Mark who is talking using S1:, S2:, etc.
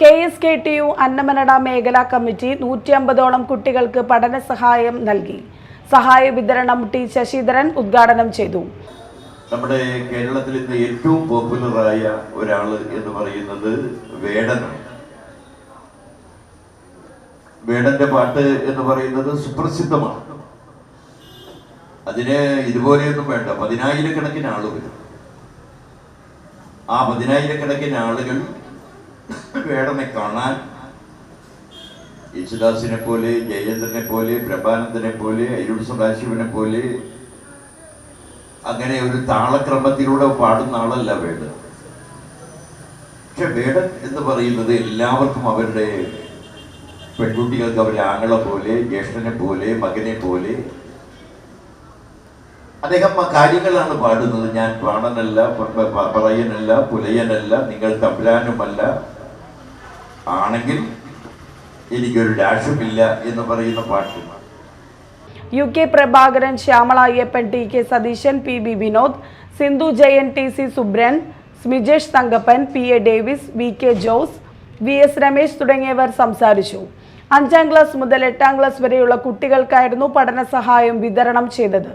S1: K S K T U Annamanada മേഖലാ committee നൂറ്റി അമ്പതോളം കുട്ടികൾക്ക് പഠന സഹായം നൽകി. സഹായ വിതരണം ടി ശശിധരൻ ഉദ്ഘാടനം ചെയ്തു.
S2: നമ്മുടെ കേരളത്തിൽ ഇന്ന് ഏറ്റവും പോപ്പുലറായ ഒരാൾ എന്ന് പറയുന്നത് വേടനാണ്. വേടന്റെ പാട്ട് എന്ന് പറയുന്നത് സുപ്രസിദ്ധമാണ്. അതിന് ഇതുപോലെയൊന്നും വേണ്ട പതിനായിരക്കണക്കിന് ആളുകൾ. ആ പതിനായിരക്കണക്കിന് ആളുകൾ വേടനെ കാണാൻ. യേശുദാസിനെ പോലെ ജയചന്ദ്രനെ പോലെ പ്രഭാനന്ദനെ പോലെ അയ്യൂർ സദാശിവനെ പോലെ അങ്ങനെ ഒരു താളക്രമത്തിലൂടെ പാടുന്ന ആളല്ല വേടൻ. പക്ഷെ വേടൻ എന്ന് പറയുന്നത് എല്ലാവർക്കും അവരുടെ പെൺകുട്ടികൾക്ക് അവരുടെ ആങ്ങളെ പോലെ ജ്യേഷ്ഠനെ പോലെ മകനെ പോലെ. അദ്ദേഹം കാര്യങ്ങളാണ് പാടുന്നത്. ഞാൻ പാടനല്ല പ- പ- പ- പറയനല്ല പുലയനല്ല നിങ്ങൾ തമ്പുരാനുമല്ല. ആണെങ്കിൽ എനിക്കൊരു രാഷ്ട്രമില്ല എന്ന് പറയുന്ന പാട്ട്
S1: U K Prabhakaran Shyamala Ayyappan T K Satheesan P B Vinod Sindhu Jayan T C Subran Smijesh Thankappan P A Davis V K Jose V S Ramesh തുടങ്ങിയവർ സംസാരിച്ചു. അഞ്ചാം ക്ലാസ് മുതൽ എട്ടാം ക്ലാസ് വരെയുള്ള കുട്ടികൾക്കായിരുന്നു പഠന സഹായം വിതരണം ചെയ്തത്.